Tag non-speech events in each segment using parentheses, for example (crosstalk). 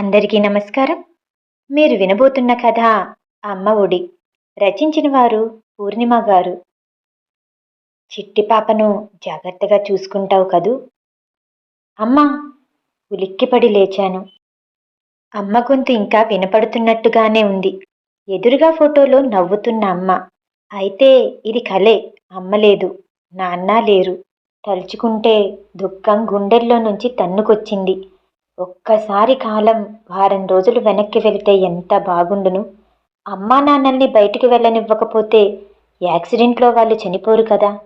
అందరికీ నమస్కారం. మీరు వినబోతున్న కథ అమ్మ ఒడి. రచించిన వారు పూర్ణిమ గారు. చిట్టి పాపను జాగ్రత్తగా చూసుకుంటావు కదూ? అమ్మా ఉలిక్కిపడి లేచాను. అమ్మ గొంతు ఇంకా వినపడుతున్నట్టుగానే ఉంది. ఎదురుగా ఫోటోలో నవ్వుతున్న అమ్మ. అయితే ఇది కలే అమ్మ లేదు నాన్న లేరు. తలుచుకుంటే దుఃఖం గుండెల్లో నుంచి తన్నుకొచ్చింది. ఒక్కసారి కాలం వారం రోజులు వెనక్కి వెళితే ఎంత బాగుండును? అమ్మా నాన్నల్ని బయటికి వెళ్ళనివ్వకపోతే యాక్సిడెంట్లో వాళ్ళు చనిపోరు కదా.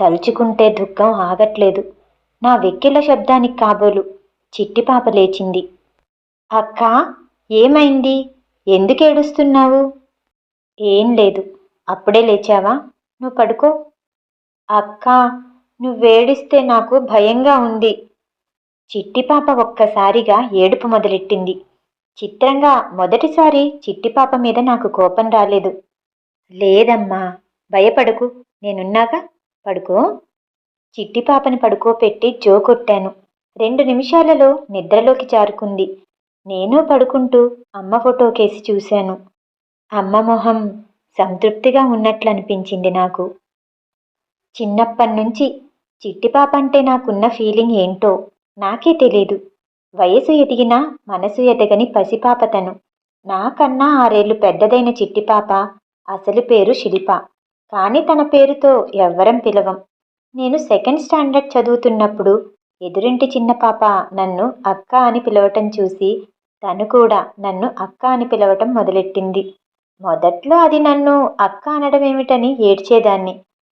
తలుచుకుంటే దుఃఖం ఆగట్లేదు. నా వెక్కిల శబ్దానికి కాబోలు చిట్టి పాప లేచింది. అక్క ఏమైంది? ఎందుకు ఏడుస్తున్నావు? ఏం లేదు. అప్పుడే లేచావా? నువ్వు పడుకో. అక్క నువ్వేడిస్తే నాకు భయంగా ఉంది. చిట్టిపాప ఒక్కసారిగా ఏడుపు మొదలెట్టింది. చిత్రంగా మొదటిసారి చిట్టిపాప మీద నాకు కోపం రాలేదు. లేదమ్మా భయపడకు. నేనున్నాగా? పడుకో. చిట్టిపాపని పడుకోపెట్టి జో కొట్టాను. రెండు నిమిషాలలో నిద్రలోకి జారుకుంది. నేను పడుకుంటూ అమ్మ ఫోటో కేసి చూశాను. అమ్మ మొహం సంతృప్తిగా ఉన్నట్లు అనిపించింది నాకు. చిన్నప్పటి నుంచి చిట్టిపాప అంటే నాకున్న ఫీలింగ్ ఏంటో నాకే తెలీదు. వయసు ఎదిగినా మనసు ఎదగని పసిపాప తను నాకన్నా ఆరేళ్ళు పెద్దదైన చిట్టిపాప అసలు పేరు శిల్ప. కానీ తన పేరుతో ఎవ్వరం పిలవం. నేను సెకండ్ స్టాండర్డ్ చదువుతున్నప్పుడు ఎదురింటి చిన్న పాప నన్ను అక్క అని పిలవటం చూసి తను కూడా నన్ను అక్క అని పిలవటం మొదలెట్టింది. మొదట్లో అది నన్ను అక్క అనడం ఏమిటని ఏడ్చేదాన్ని.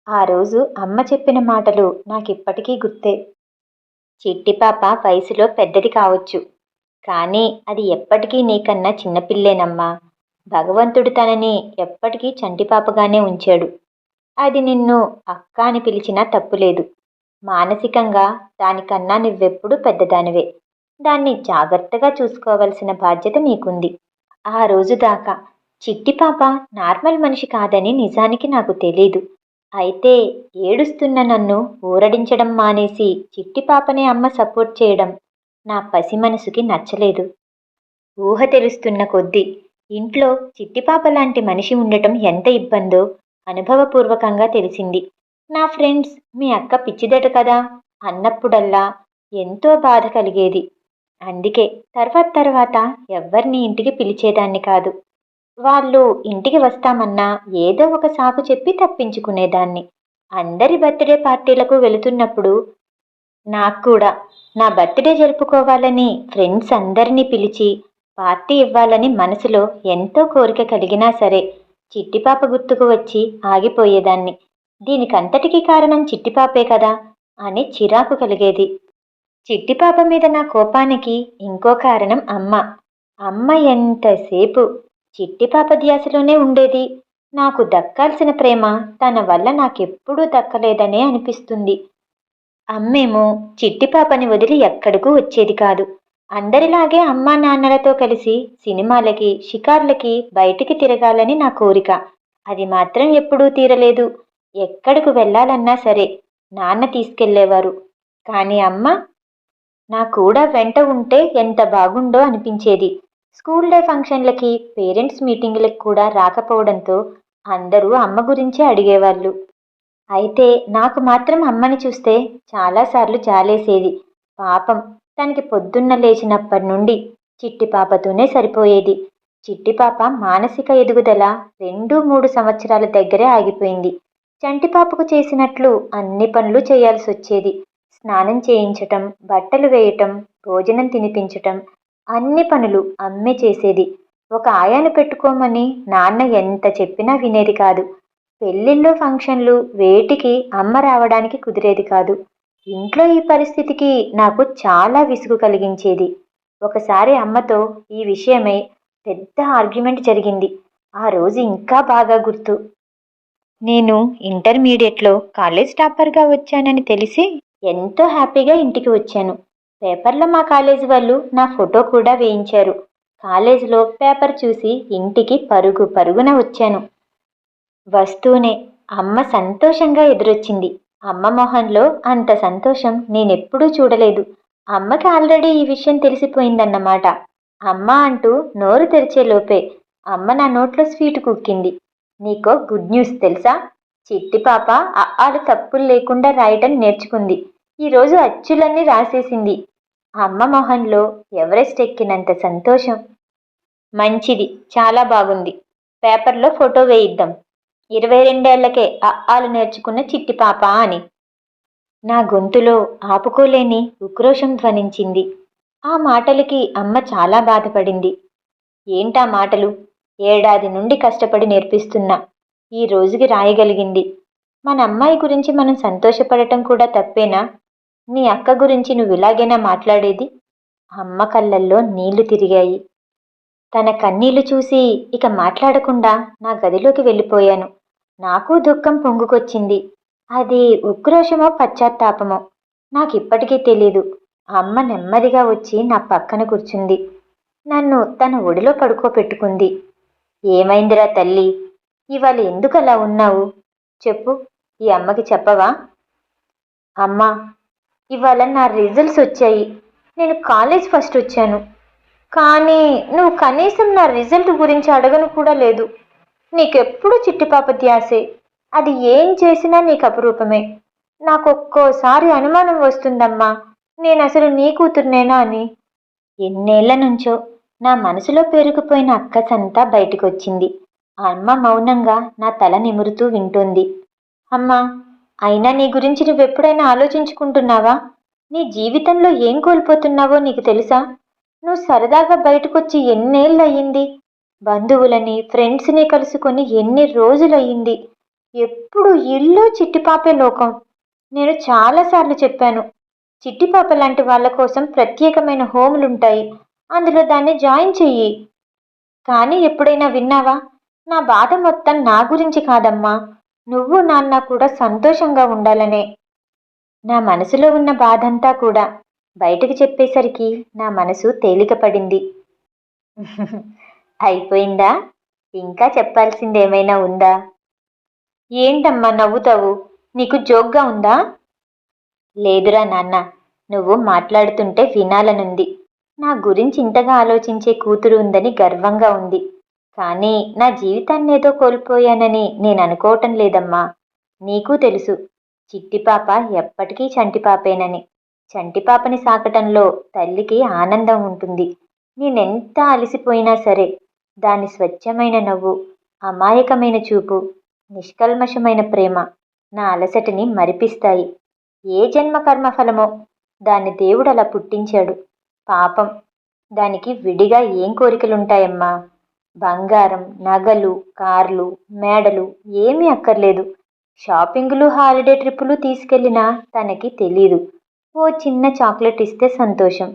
ఆ రోజు అమ్మ చెప్పిన మాటలు నాకిప్పటికీ గుర్తే. చిట్టిపాప వయసులో పెద్దది కావచ్చు. కానీ అది ఎప్పటికీ నీకన్నా చిన్నపిల్లేనమ్మా భగవంతుడు తనని ఎప్పటికీ చంటిపాపగానే ఉంచాడు. అది నిన్ను అక్క అని పిలిచినా తప్పులేదు. మానసికంగా దానికన్నా నువ్వెప్పుడూ పెద్దదానివే. దాన్ని జాగ్రత్తగా చూసుకోవలసిన బాధ్యత నీకుంది. ఆ రోజు దాకా చిట్టిపాప నార్మల్ మనిషి కాదని నిజానికి నాకు తెలీదు. అయితే ఏడుస్తున్న నన్ను ఊరడించడం మానేసి చిట్టి పాపనే అమ్మ సపోర్ట్ చేయడం నా పసి మనసుకి నచ్చలేదు. ఊహ తెలుస్తున్న కొద్దీ ఇంట్లో చిట్టిపాప లాంటి మనిషి ఉండటం ఎంత ఇబ్బందో అనుభవపూర్వకంగా తెలిసింది. నా ఫ్రెండ్స్ మీ అక్క పిచ్చిదట కదా అన్నప్పుడల్లా ఎంతో బాధ కలిగేది. అందుకే తర్వాత తర్వాత ఎవ్వరిని ఇంటికి పిలిచేదాన్ని కాదు. వాళ్ళు ఇంటికి వస్తామన్నా ఏదో ఒక సాకు చెప్పి తప్పించుకునేదాన్ని. అందరి బర్త్డే పార్టీలకు వెళుతున్నప్పుడు నాకు కూడా నా బర్త్డే జరుపుకోవాలని ఫ్రెండ్స్ అందరినీ పిలిచి పార్టీ ఇవ్వాలని మనసులో ఎంతో కోరిక కలిగినా సరే చిట్టిపాప గుర్తుకు వచ్చి ఆగిపోయేదాన్ని. దీనికంతటికీ కారణం చిట్టిపాపే కదా అని చిరాకు కలిగేది. చిట్టిపాప మీద నా కోపానికి ఇంకో కారణం అమ్మ. అమ్మ ఎంతసేపు చిట్టి పాప ధ్యాసలోనే ఉండేది. నాకు దక్కాల్సిన ప్రేమ తన వల్ల నాకెప్పుడూ దక్కలేదనే అనిపిస్తుంది. అమ్మేమో చిట్టిపాపని వదిలి ఎక్కడికూ వచ్చేది కాదు. అందరిలాగే అమ్మా నాన్నలతో కలిసి సినిమాలకి షికార్లకి బయటికి తిరగాలని నా కోరిక. అది మాత్రం ఎప్పుడూ తీరలేదు. ఎక్కడికి వెళ్ళాలన్నా సరే నాన్న తీసుకెళ్ళేవారు కానీ అమ్మ నా కూడా వెంట ఉంటే ఎంత బాగుండో అనిపించేది. స్కూల్ డే ఫంక్షన్లకి పేరెంట్స్ మీటింగులకు కూడా రాకపోవడంతో అందరూ అమ్మ గురించే అడిగేవాళ్ళు. అయితే నాకు మాత్రం అమ్మని చూస్తే చాలాసార్లు జాలేసేది. పాపం తనకి పొద్దున్న లేచినప్పటి నుండి చిట్టి పాపతోనే సరిపోయేది. చిట్టి పాప మానసిక ఎదుగుదల రెండు మూడు సంవత్సరాల దగ్గరే ఆగిపోయింది. చంటి పాపకు చేసినట్లు అన్ని పనులు చేయాల్సి వచ్చేది స్నానం చేయించటం బట్టలు వేయటం భోజనం తినిపించటం అన్ని పనులు అమ్మే చేసేది. ఒక ఆయాను పెట్టుకోమని నాన్న ఎంత చెప్పినా వినేది కాదు. పెళ్ళిళ్ళు ఫంక్షన్లు వేటికి అమ్మ రావడానికి కుదిరేది కాదు. ఇంట్లో ఈ పరిస్థితికి నాకు చాలా విసుగు కలిగించేది. ఒకసారి అమ్మతో ఈ విషయమై పెద్ద ఆర్గ్యుమెంట్ జరిగింది. ఆ రోజు ఇంకా బాగా గుర్తు. నేను ఇంటర్మీడియట్లో కాలేజ్ టాపర్గా వచ్చానని తెలిసి ఎంతో హ్యాపీగా ఇంటికి వచ్చాను. పేపర్లో మా కాలేజీ వాళ్ళు నా ఫోటో కూడా వేయించారు. కాలేజీలో పేపర్ చూసి ఇంటికి పరుగు పరుగున వచ్చాను. వస్తూనే అమ్మ సంతోషంగా ఎదురొచ్చింది. అమ్మ మొహంలో అంత సంతోషం నేనెప్పుడూ చూడలేదు. అమ్మకి ఆల్రెడీ ఈ విషయం తెలిసిపోయిందన్నమాట. అమ్మ అంటూ నోరు తెరిచే లోపే అమ్మ నా నోట్లో స్వీట్ కుక్కింది. నీకో గుడ్ న్యూస్ తెలుసా? చిట్టి పాప అఆలు తప్పులు లేకుండా రాయటం నేర్చుకుంది. ఈరోజు అచ్చులన్నీ రాసేసింది. అమ్మ మొహంలో ఎవరెస్ట్ ఎక్కినంత సంతోషం? మంచిది చాలా బాగుంది. పేపర్లో ఫోటో వేయిద్దాం. ఇరవై రెండేళ్ళకే అఆలు నేర్చుకున్న చిట్టి పాప అని. నా గొంతులో ఆపుకోలేని ఉక్రోషం ధ్వనించింది. ఆ మాటలకి అమ్మ చాలా బాధపడింది. ఏంటా మాటలు? ఏడాది నుండి కష్టపడి నేర్పిస్తున్నా. ఈ రోజుకి రాయగలిగింది. మన అమ్మాయి గురించి మనం సంతోషపడటం కూడా తప్పేనా? నీ అక్క గురించి నువ్వు ఇలాగైనా మాట్లాడేది? అమ్మ కళ్ళల్లో నీళ్ళు తిరిగాయి. తన కన్నీళ్ళు చూసి ఇక మాట్లాడకుండా నా గదిలోకి వెళ్ళిపోయాను. నాకు దుఃఖం పొంగుకొచ్చింది. అది ఉక్రోషమో పశ్చాత్తాపమో నాకిప్పటికీ తెలీదు. అమ్మ నెమ్మదిగా వచ్చి నా పక్కన కూర్చుంది. నన్ను తన ఒడిలో పడుకోపెట్టుకుంది ఏమైందిరా తల్లి? ఇవాళ ఎందుకు అలా ఉన్నావు? చెప్పు. ఈ అమ్మకి చెప్పవా? అమ్మా ఇవాళ నా రిజల్ట్స్ వచ్చాయి. నేను కాలేజ్ ఫస్ట్ వచ్చాను. కానీ నువ్వు కనీసం నా రిజల్ట్ గురించి అడగను కూడా లేదు. నీకెప్పుడు చిట్టిపాప ధ్యాసే. అది ఏం చేసినా నీకు అపురూపమే. నాకు ఒక్కోసారి అనుమానం వస్తుందమ్మా. నేను అసలు నీ కూతుర్నేనా అని. ఎన్నేళ్ళ నుంచో నా మనసులో పేరుకుపోయిన అక్కసంతా బయటకొచ్చింది. అమ్మ మౌనంగా నా తల నిమురుతూ వింటోంది. అమ్మా అయినా నీ గురించి నువ్వెప్పుడైనా ఆలోచించుకుంటున్నావా? నీ జీవితంలో ఏం కోల్పోతున్నావో నీకు తెలుసా? నువ్వు సరదాగా బయటకొచ్చి ఎన్నేళ్ళయ్యింది బంధువులని ఫ్రెండ్స్ని కలుసుకొని ఎన్ని రోజులయ్యింది ఎప్పుడు ఇల్లు చిట్టిపాపే లోకం. నేను చాలాసార్లు చెప్పాను చిట్టిపాప లాంటి వాళ్ళ కోసం ప్రత్యేకమైన హోములుంటాయి అందులో దాన్ని జాయిన్ చెయ్యి. కానీ ఎప్పుడైనా విన్నావా? నా బాధ మొత్తం నా గురించి కాదమ్మా. నువ్వు నాన్న కూడా సంతోషంగా ఉండాలనే. నా మనసులో ఉన్న బాధంతా కూడా బయటకు చెప్పేసరికి నా మనసు తేలికపడింది (laughs) అయిపోయిందా? ఇంకా చెప్పాల్సిందేమైనా ఉందా? ఏంటమ్మా నవ్వుతావు? నీకు జోక్గా ఉందా? లేదురా నాన్న నువ్వు మాట్లాడుతుంటే వినాలనుంది. నా గురించి ఇంతగా ఆలోచించే కూతురు ఉందని గర్వంగా ఉంది. కానీ నా జీవితాన్ని ఏదో కోల్పోయానని నేను అనుకోవటం లేదమ్మా. నీకు తెలుసు చిట్టిపాప ఎప్పటికీ చంటిపాపేనని చంటిపాపని సాకటంలో తల్లికి ఆనందం ఉంటుంది. నేనెంత అలసిపోయినా సరే దాని స్వచ్ఛమైన నవ్వు అమాయకమైన చూపు నిష్కల్మషమైన ప్రేమ నా అలసటిని మరిపిస్తాయి. ఏ జన్మ కర్మ ఫలమో దాన్ని దేవుడు అలా పుట్టించాడు. పాపం దానికి విడిగా ఏం కోరికలుంటాయమ్మా? బంగారం నగలు కార్లు మేడలు ఏమీ అక్కర్లేదు. షాపింగులు హాలిడే ట్రిప్పులు తీసుకెళ్ళినా తనకి తెలీదు. ఓ చిన్న చాక్లెట్ ఇస్తే సంతోషం.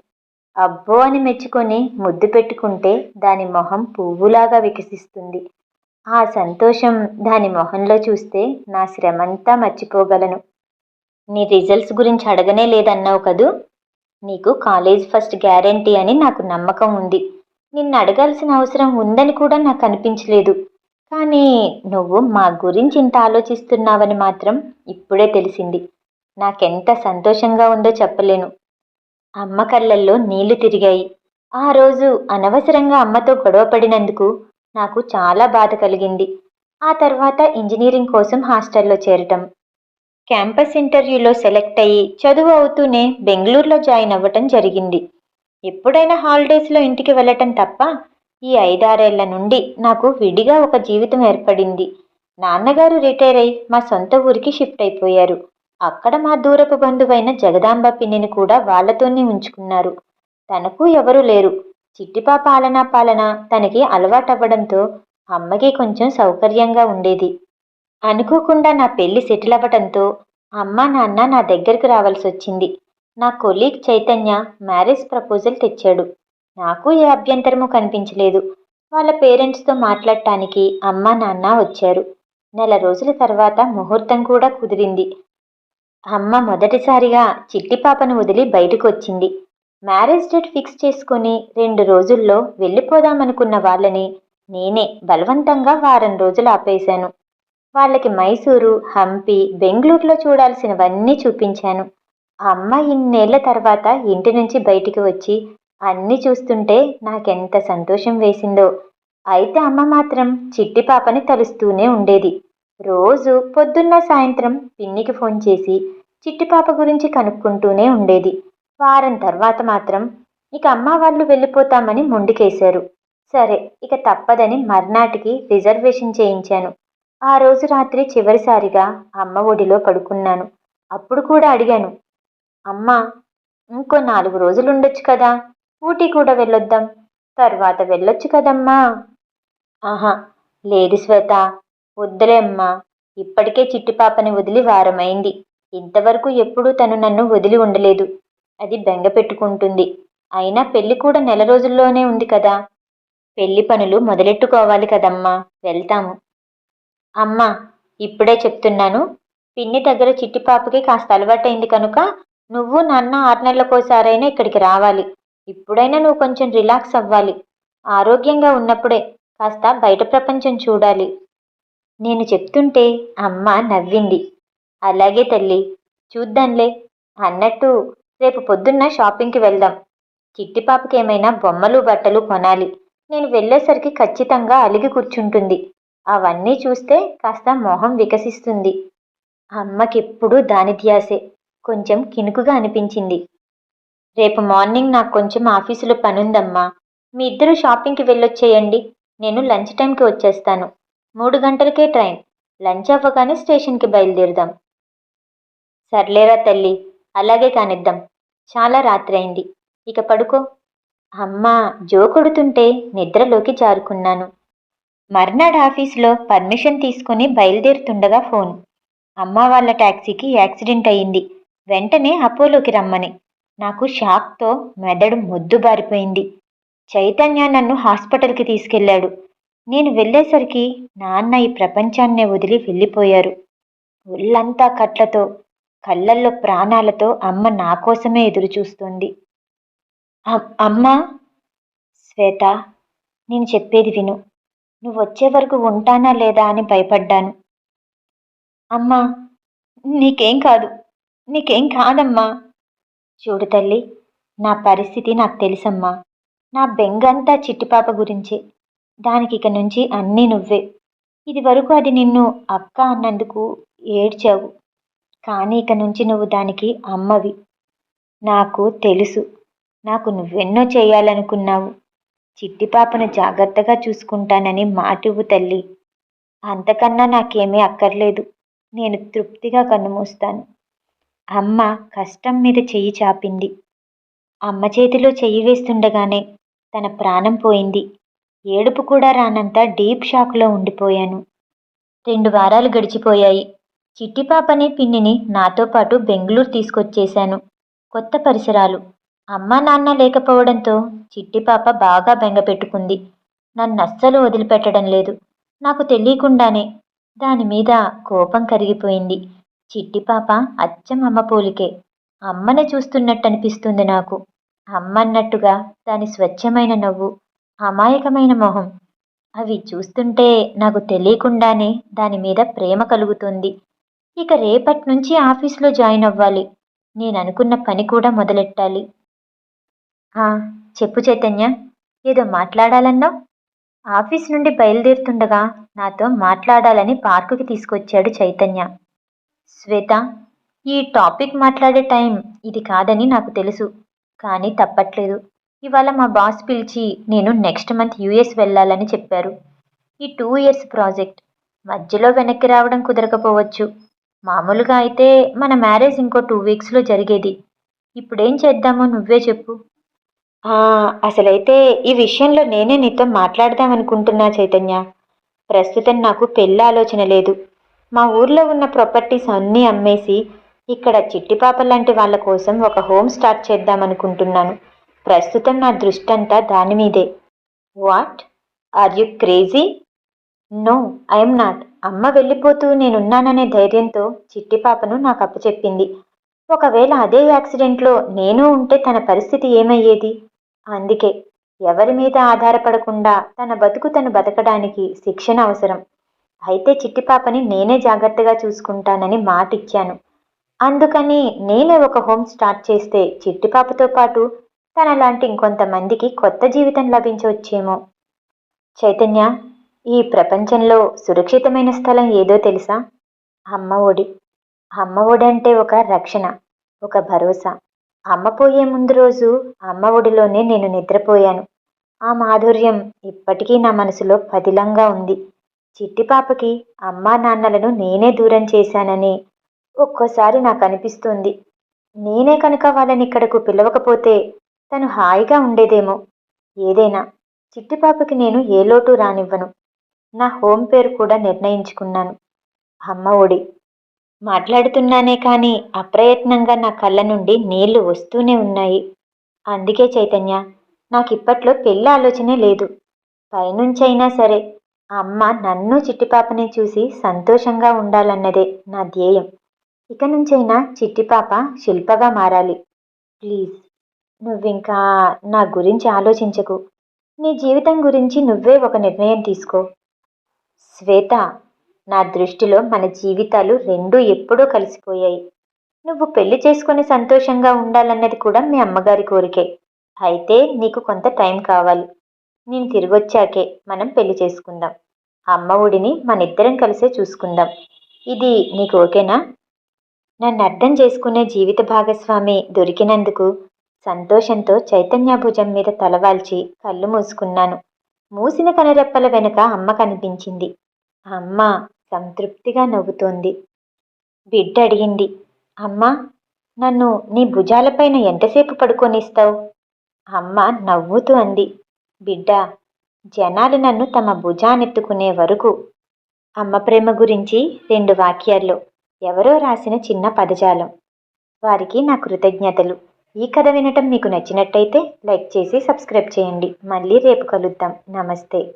అబ్బో అని మెచ్చుకొని ముద్దు పెట్టుకుంటే దాని మొహం పువ్వులాగా వికసిస్తుంది. ఆ సంతోషం దాని మొహంలో చూస్తే నా శ్రమంతా మర్చిపోగలను. నీ రిజల్ట్స్ గురించి అడగనే లేదన్నావు కదూ? నీకు కాలేజ్ ఫస్ట్ గ్యారంటీ అని నాకు నమ్మకం ఉంది. నిన్ను అడగాల్సిన అవసరం ఉందని కూడా నాకు అనిపించలేదు. కానీ నువ్వు మా గురించి ఇంత ఆలోచిస్తున్నావని మాత్రం ఇప్పుడే తెలిసింది. నాకెంత సంతోషంగా ఉందో చెప్పలేను. అమ్మ కళ్ళల్లో నీళ్ళు తిరిగాయి. ఆ రోజు అనవసరంగా అమ్మతో గొడవ పడినందుకు నాకు చాలా బాధ కలిగింది. ఆ తర్వాత ఇంజనీరింగ్ కోసం హాస్టల్లో చేరటం. క్యాంపస్ ఇంటర్వ్యూలో సెలెక్ట్ అయ్యి చదువు అవుతూనే బెంగళూరులో జాయిన్ అవ్వటం జరిగింది. ఎప్పుడైనా హాలిడేస్లో ఇంటికి వెళ్ళటం తప్ప ఈ ఐదారేళ్ళ నుండి నాకు విడిగా ఒక జీవితం ఏర్పడింది. నాన్నగారు రిటైర్ అయి మా సొంత ఊరికి షిఫ్ట్ అయిపోయారు. అక్కడ మా దూరపు బంధువైన జగదాంబ పిన్నిని కూడా వాళ్ళతోనే ఉంచుకున్నారు. తనకు ఎవరూ లేరు. చిట్టిపా పాలన పాలన తనకి అలవాటవ్వడంతో అమ్మకి కొంచెం సౌకర్యంగా ఉండేది. అనుకోకుండా నా పెళ్ళి సెటిల్ అవ్వడంతో అమ్మ నాన్న నా దగ్గరికి రావాల్సి వచ్చింది నా కొలీగ్ చైతన్య మ్యారేజ్ ప్రపోజల్ తెచ్చాడు. నాకు ఏ అభ్యంతరము కనిపించలేదు. వాళ్ళ పేరెంట్స్తో మాట్లాడటానికి అమ్మ నాన్న వచ్చారు. నెల రోజుల తర్వాత ముహూర్తం కూడా కుదిరింది. అమ్మ మొదటిసారిగా చిట్టి పాపను వదిలి బయటకు వచ్చింది. మ్యారేజ్ డేట్ ఫిక్స్ చేసుకొని రెండు రోజుల్లో వెళ్ళిపోదామనుకున్న వాళ్ళని నేనే బలవంతంగా వారం రోజులు ఆపేశాను. వాళ్ళకి మైసూరు హంపి బెంగళూరులో చూడాల్సినవన్నీ చూపించాను. అమ్మ ఇన్నేళ్ళ తర్వాత ఇంటి నుంచి బయటికి వచ్చి అన్నీ చూస్తుంటే నాకెంత సంతోషం వేసిందో. అయితే అమ్మ మాత్రం చిట్టి పాపని తలుస్తూనే ఉండేది. రోజు పొద్దున్న సాయంత్రం పిన్నికి ఫోన్ చేసి చిట్టి పాప గురించి కనుక్కుంటూనే ఉండేది. వారం తర్వాత మాత్రం ఇక అమ్మ వాళ్ళు వెళ్ళిపోతామని ముందుకేశారు సరే ఇక తప్పదని మర్నాటికి రిజర్వేషన్ చేయించాను. ఆ రోజు రాత్రి చివరిసారిగా అమ్మ ఒడిలో పడుకున్నాను. అప్పుడు కూడా అడిగాను అమ్మా ఇంకో నాలుగు రోజులు ఉండొచ్చు కదా. ఊటీ కూడా వెళ్ళొద్దాం. తర్వాత వెళ్ళొచ్చు కదమ్మా. ఆహా లేదు శ్వేత. వద్దులే అమ్మా. ఇప్పటికే చిట్టి పాపని వదిలి వారమైంది. ఇంతవరకు ఎప్పుడూ తను నన్ను వదిలి ఉండలేదు. అది బెంగ పెట్టుకుంటుంది. అయినా పెళ్ళి కూడా నెల రోజుల్లోనే ఉంది కదా. పెళ్ళి పనులు మొదలెట్టుకోవాలి కదమ్మా. వెళ్తాము. అమ్మా ఇప్పుడే చెప్తున్నాను. పిన్ని దగ్గర చిట్టిపాపకి కాస్త అలవాటైంది కనుక నువ్వు నాన్న ఆరు నెలలకోసారైనా ఇక్కడికి రావాలి. ఇప్పుడైనా నువ్వు కొంచెం రిలాక్స్ అవ్వాలి. ఆరోగ్యంగా ఉన్నప్పుడే కాస్త బయట ప్రపంచం చూడాలి. నేను చెప్తుంటే అమ్మ నవ్వింది. అలాగే తల్లి చూద్దాంలే అన్నట్టు రేపు పొద్దున్న షాపింగ్కి వెళ్దాం. చిట్టి పాపకి ఏమైనా బొమ్మలు బట్టలు కొనాలి. నేను వెళ్ళేసరికి ఖచ్చితంగా అలిగి కూర్చుంటుంది. అవన్నీ చూస్తే కాస్త మొహం వికసిస్తుంది. అమ్మకెప్పుడు దాని ధ్యాసే కొంచెం కినుకుగా అనిపించింది. రేపు మార్నింగ్ నాకు కొంచెం ఆఫీసులో పనుందమ్మా. మీ ఇద్దరు షాపింగ్కి వెళ్ళొచ్చేయండి. నేను లంచ్ టైంకి వచ్చేస్తాను. మూడు గంటలకే ట్రైన్. లంచ్ అవ్వగానే స్టేషన్కి బయలుదేరుదాం. సర్లేరా తల్లి అలాగే కానిద్దాం. చాలా రాత్రి అయింది ఇక పడుకో. అమ్మా జో కొడుతుంటే నిద్రలోకి జారుకున్నాను. మర్నాడు ఆఫీసులో పర్మిషన్ తీసుకుని బయలుదేరుతుండగా ఫోన్. అమ్మ వాళ్ళ ట్యాక్సీకి యాక్సిడెంట్ అయింది. వెంటనే అపోలోకి రమ్మని. నాకు షాక్తో మెదడు మొద్దుబారిపోయింది చైతన్య నన్ను హాస్పిటల్కి తీసుకెళ్ళాడు. నేను వెళ్ళేసరికి నాన్న ఈ ప్రపంచాన్నే వదిలి వెళ్ళిపోయారు. ఒళ్ళంతా కట్లతో కళ్ళల్లో ప్రాణాలతో అమ్మ నా కోసమే ఎదురుచూస్తుంది. అమ్మ! శ్వేత నేను చెప్పేది విను. నువ్వు వచ్చే వరకు ఉంటానా లేదా అని భయపడ్డాను. అమ్మా! నీకేం కాదు. నీకేం కాదమ్మా? చూడు తల్లి నా పరిస్థితి నాకు తెలుసమ్మా. నా బెంగంతా చిట్టిపాప గురించే. దానికి ఇక నుంచి అన్నీ నువ్వే. ఇది వరకు అది నిన్ను అక్క అన్నందుకు ఏడ్చావు. కానీ ఇక నుంచి నువ్వు దానికి అమ్మవి. నాకు తెలుసు. నాకు నువ్వెన్నో చేయాలనుకున్నావు. చిట్టి పాపను జాగ్రత్తగా చూసుకుంటానని మాటివ్వు తల్లి. అంతకన్నా నాకేమీ అక్కర్లేదు. నేను తృప్తిగా కన్నుమూస్తాను. అమ్మ కష్టం మీద చెయ్యి చాపింది. అమ్మ చేతిలో చెయ్యి వేస్తుండగానే తన ప్రాణం పోయింది. ఏడుపు కూడా రానంత డీప్ షాక్లో ఉండిపోయాను. రెండు వారాలు గడిచిపోయాయి. చిట్టిపాపని పిన్నిని నాతో పాటు బెంగళూరు తీసుకొచ్చేశాను. కొత్త పరిసరాలు. అమ్మా నాన్న లేకపోవడంతో చిట్టి పాప బాగా బెంగపెట్టుకుంది నన్ను అస్సలు వదిలిపెట్టడం లేదు. నాకు తెలియకుండానే దాని మీద కోపం కరిగిపోయింది. చిట్టి పాప అచ్చం అమ్మ పోలికే. అమ్మనే చూస్తున్నట్టు అనిపిస్తుంది నాకు. అమ్మ అన్నట్టుగా దాని స్వచ్ఛమైన నవ్వు అమాయకమైన మొహం. అవి చూస్తుంటే నాకు తెలియకుండానే దాని మీద ప్రేమ కలుగుతుంది. ఇక రేపటి నుంచి ఆఫీస్లో జాయిన్ అవ్వాలి. నేను అనుకున్న పని కూడా మొదలెట్టాలి. ఆ, చెప్పు చైతన్య ఏదో మాట్లాడాలన్నావు? ఆఫీస్ నుండి బయలుదేరుతుండగా నాతో మాట్లాడాలని పార్కుకి తీసుకొచ్చాడు చైతన్య. శ్వేత ఈ టాపిక్ మాట్లాడే టైం ఇది కాదని నాకు తెలుసు కానీ తప్పట్లేదు. ఇవాళ మా బాస్ పిలిచి నేను నెక్స్ట్ మంత్ యూఎస్ వెళ్ళాలని చెప్పారు. ఈ టూ ఇయర్స్ ప్రాజెక్ట్ మధ్యలో వెనక్కి రావడం కుదరకపోవచ్చు. మామూలుగా అయితే మన మ్యారేజ్ ఇంకో టూ వీక్స్లో జరిగేది. ఇప్పుడేం చేద్దామో నువ్వే చెప్పు. అసలైతే ఈ విషయంలో నేనే నీతో మాట్లాడదామనుకుంటున్నా చైతన్య. ప్రస్తుతం నాకు పెళ్ళి ఆలోచన లేదు. మా ఊర్లో ఉన్న ప్రాపర్టీస్ అన్నీ అమ్మేసి ఇక్కడ చిట్టిపాప లాంటి వాళ్ళ కోసం ఒక హోమ్ స్టార్ట్ చేద్దామనుకుంటున్నాను ప్రస్తుతం నా దృష్టంతా దాని మీదే. What are you crazy no I'm not అమ్మ వెళ్ళిపోతూ నేనున్నాననే ధైర్యంతో చిట్టి పాపను నాకు అప్పచెప్పింది. ఒకవేళ అదే యాక్సిడెంట్లో నేను ఉంటే తన పరిస్థితి ఏమయ్యేది? అందుకే ఎవరి మీద ఆధారపడకుండా తన బతుకు తను బతకడానికి శిక్షణ అవసరం. అయితే చిట్టి పాపని నేనే జాగ్రత్తగా చూసుకుంటానని మాటిచ్చాను. అందుకని నేనే ఒక హోమ్ స్టార్ట్ చేస్తే చిట్టి పాపతో పాటు తనలాంటి ఇంకొంతమందికి కొత్త జీవితం లభించవచ్చేమో. చైతన్య ఈ ప్రపంచంలో సురక్షితమైన స్థలం ఏదో తెలుసా? అమ్మ ఒడి అమ్మ ఒడి అంటే ఒక రక్షణ ఒక భరోసా. అమ్మ పోయే ముందు రోజు అమ్మ ఒడిలోనే నేను నిద్రపోయాను. ఆ మాధుర్యం ఇప్పటికీ నా మనసులో పదిలంగా ఉంది. చిట్టి పాపకి అమ్మా నాన్నలను నేనే దూరం చేశానని ఒక్కోసారి నాకు అనిపిస్తుంది. నేనే కనుక వాళ్ళని ఇక్కడకు పిలవకపోతే తను హాయిగా ఉండేదేమో. ఏదైనా చిట్టి పాపకి నేను ఏ లోటు రానివ్వను. నా హోమ్ పేరు కూడా నిర్ణయించుకున్నాను. అమ్మ ఒడి. మాట్లాడుతున్నానే కానీ అప్రయత్నంగా నా కళ్ళ నుండి నీళ్ళు వస్తూనే ఉన్నాయి. అందుకే చైతన్య నాకు ఇప్పట్లో పెళ్ళి ఆలోచనే లేదు. పైనుంచైనా సరే అమ్మ నన్ను చిట్టిపాపని చూసి సంతోషంగా ఉండాలన్నదే నా ధ్యేయం. ఇక నుంచైనా చిట్టిపాప శిల్పగా మారాలి. ప్లీజ్ నువ్వింకా నా గురించి ఆలోచించకు. నీ జీవితం గురించి నువ్వే ఒక నిర్ణయం తీసుకో. శ్వేత నా దృష్టిలో మన జీవితాలు రెండూ ఎప్పుడో కలిసిపోయాయి. నువ్వు పెళ్ళి చేసుకుని సంతోషంగా ఉండాలన్నది కూడా మీ అమ్మగారి కోరికే. అయితే నీకు కొంత టైం కావాలి. నేను తిరిగొచ్చాకే మనం పెళ్ళి చేసుకుందాం. అమ్మ ఒడిని మనిద్దరం కలిసే చూసుకుందాం. ఇది నీకు ఓకేనా? నన్ను అర్థం చేసుకునే జీవిత భాగస్వామి దొరికినందుకు సంతోషంతో చైతన్య భుజం మీద తలవాల్చి కళ్ళు మూసుకున్నాను. మూసిన కనురెప్పల వెనుక అమ్మ కనిపించింది. అమ్మ సంతృప్తిగా నవ్వుతోంది. బిడ్డ అడిగింది. అమ్మా నన్ను నీ భుజాలపైన ఎంతసేపు పడుకొనిస్తావు? అమ్మ నవ్వుతూ అంది. బిడ్డ జనాలు నన్ను తమ భుజానెత్తుకునే వరకు. అమ్మ ప్రేమ గురించి రెండు వాక్యాల్లో ఎవరో రాసిన చిన్న పదజాలం. వారికి నా కృతజ్ఞతలు. ఈ కథ వినటం మీకు నచ్చినట్టయితే లైక్ చేసి సబ్స్క్రైబ్ చేయండి. మళ్ళీ రేపు కలుద్దాం. నమస్తే.